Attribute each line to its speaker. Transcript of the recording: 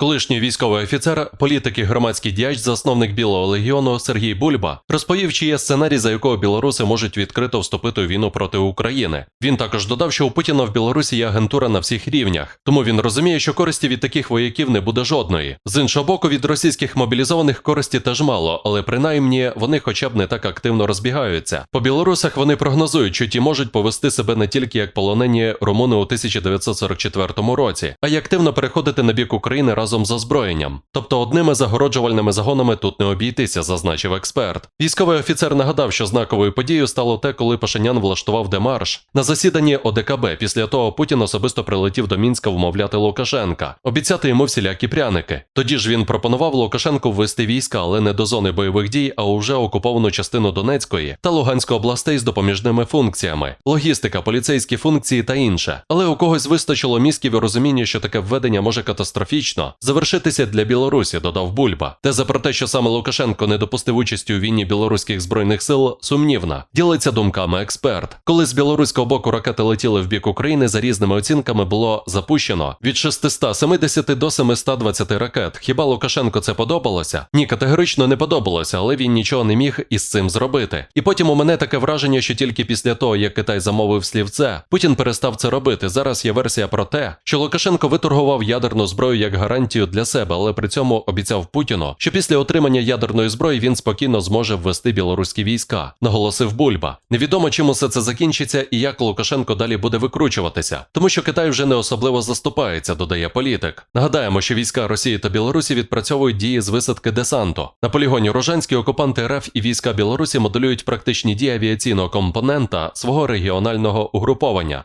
Speaker 1: Колишній військовий офіцер, політик і громадський діяч, засновник Білого легіону Сергій Бульба розповів, чи є сценарій, за якого білоруси можуть відкрито вступити у війну проти України. Він також додав, що у Путіна в Білорусі є агентура на всіх рівнях, тому він розуміє, що користі від таких вояків не буде жодної. З іншого боку, від російських мобілізованих користі теж мало, але принаймні вони хоча б не так активно розбігаються. По білорусах вони прогнозують, що ті можуть повести себе не тільки як полонені румуни у 1944 році, а й активно переходити на бік України разом з озброєнням. Тобто одними загороджувальними загонами тут не обійтися, зазначив експерт. Військовий офіцер нагадав, що знаковою подією стало те, коли Пашинян влаштував демарш на засіданні ОДКБ. Після того Путін особисто прилетів до Мінська вмовляти Лукашенка, обіцяти йому всілякі пряники. Тоді ж він пропонував Лукашенку ввести війська, але не до зони бойових дій, а у вже окуповану частину Донецької та Луганської областей з допоміжними функціями, логістика, поліцейські функції та інше. Але у когось вистачило мізків і розуміння, що таке введення може катастрофічно завершитися для Білорусі, додав Бульба. Теза про те, що саме Лукашенко не допустив участі у війні білоруських збройних сил, сумнівна. Ділиться думками експерт. Коли з білоруського боку ракети летіли в бік України, за різними оцінками було запущено від 670 до 720 ракет. Хіба Лукашенко це подобалося? Ні, категорично не подобалося, але він нічого не міг із цим зробити. І потім у мене таке враження, що тільки після того, як Китай замовив слівце, Путін перестав це робити. Зараз є версія про те, що Лукашенко виторгував ядерну зброю як гарантію для себе, але при цьому обіцяв Путіну, що після отримання ядерної зброї він спокійно зможе ввести білоруські війська, наголосив Бульба. Невідомо чим усе це закінчиться і як Лукашенко далі буде викручуватися, тому що Китай вже не особливо заступається, додає політик. Нагадаємо, що війська Росії та Білорусі відпрацьовують дії з висадки десанту. На полігоні Рожанські окупанти РФ і війська Білорусі моделюють практичні дії авіаційного компонента свого регіонального угруповання.